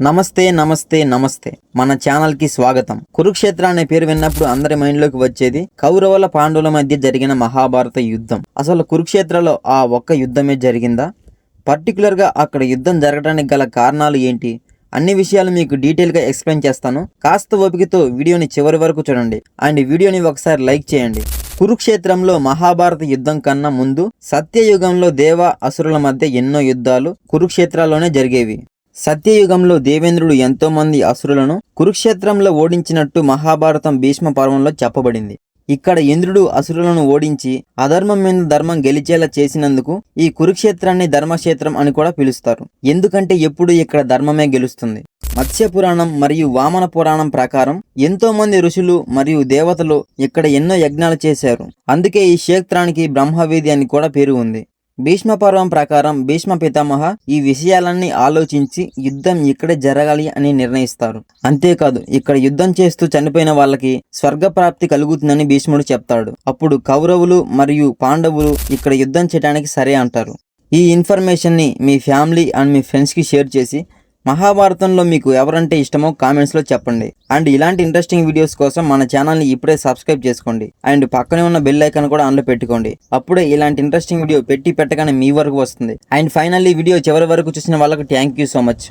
నమస్తే నమస్తే నమస్తే. మన ఛానల్కి స్వాగతం. కురుక్షేత్ర అనే పేరు విన్నప్పుడు అందరి మైండ్లోకి వచ్చేది కౌరవుల పాండవుల మధ్య జరిగిన మహాభారత యుద్ధం. అసలు కురుక్షేత్రలో ఆ ఒక్క యుద్ధమే జరిగిందా? పర్టికులర్గా అక్కడ యుద్ధం జరగడానికి గల కారణాలు ఏంటి? అన్ని విషయాలు మీకు డీటెయిల్గా ఎక్స్ప్లెయిన్ చేస్తాను. కాస్త ఓపికతో వీడియోని చివరి వరకు చూడండి. అండ్ వీడియోని ఒకసారి లైక్ చేయండి. కురుక్షేత్రంలో మహాభారత యుద్ధం కన్నా ముందు సత్యయుగంలో దేవ అసురుల మధ్య ఎన్నో యుద్ధాలు కురుక్షేత్రాల్లోనే జరిగేవి. సత్యయుగంలో దేవేంద్రుడు ఎంతోమంది అసురులను కురుక్షేత్రంలో ఓడించినట్టు మహాభారతం భీష్మ పర్వంలో చెప్పబడింది. ఇక్కడ ఇంద్రుడు అసురులను ఓడించి అధర్మం మీద ధర్మం గెలిచేలా చేసినందుకు ఈ కురుక్షేత్రాన్ని ధర్మక్షేత్రం అని కూడా పిలుస్తారు. ఎందుకంటే ఎప్పుడు ఇక్కడ ధర్మమే గెలుస్తుంది. మత్స్య పురాణం మరియు వామన పురాణం ప్రకారం ఎంతో మంది ఋషులు మరియు దేవతలు ఇక్కడ ఎన్నో యజ్ఞాలు చేశారు. అందుకే ఈ క్షేత్రానికి బ్రహ్మవేది అని కూడా పేరు ఉంది. భీష్మ పర్వం ప్రకారం భీష్మ పితామహ ఈ విషయాలన్నీ ఆలోచించి యుద్ధం ఇక్కడే జరగాలి అని నిర్ణయిస్తారు. అంతేకాదు ఇక్కడ యుద్ధం చేస్తూ చనిపోయిన వాళ్ళకి స్వర్గప్రాప్తి కలుగుతుందని భీష్ముడు చెప్తాడు. అప్పుడు కౌరవులు మరియు పాండవులు ఇక్కడ యుద్ధం చేయడానికి సరే అంటారు. ఈ ఇన్ఫర్మేషన్ని మీ ఫ్యామిలీ అండ్ మీ ఫ్రెండ్స్కి షేర్ చేసి మహాభారతంలో మీకు ఎవరంటే ఇష్టమో కామెంట్స్లో చెప్పండి. అండ్ ఇలాంటి ఇంట్రెస్టింగ్ వీడియోస్ కోసం మన ఛానల్ని ఇప్పుడే సబ్స్క్రైబ్ చేసుకోండి. అండ్ పక్కనే ఉన్న బెల్ ఐకాన్ కూడా ఆన్లో పెట్టుకోండి. అప్పుడే ఇలాంటి ఇంట్రెస్టింగ్ వీడియో పెట్టి పెట్టగానే మీ వరకు వస్తుంది. అండ్ ఫైనల్లీ వీడియో చివరి వరకు చూసిన వాళ్ళకి థ్యాంక్ యూ సో మచ్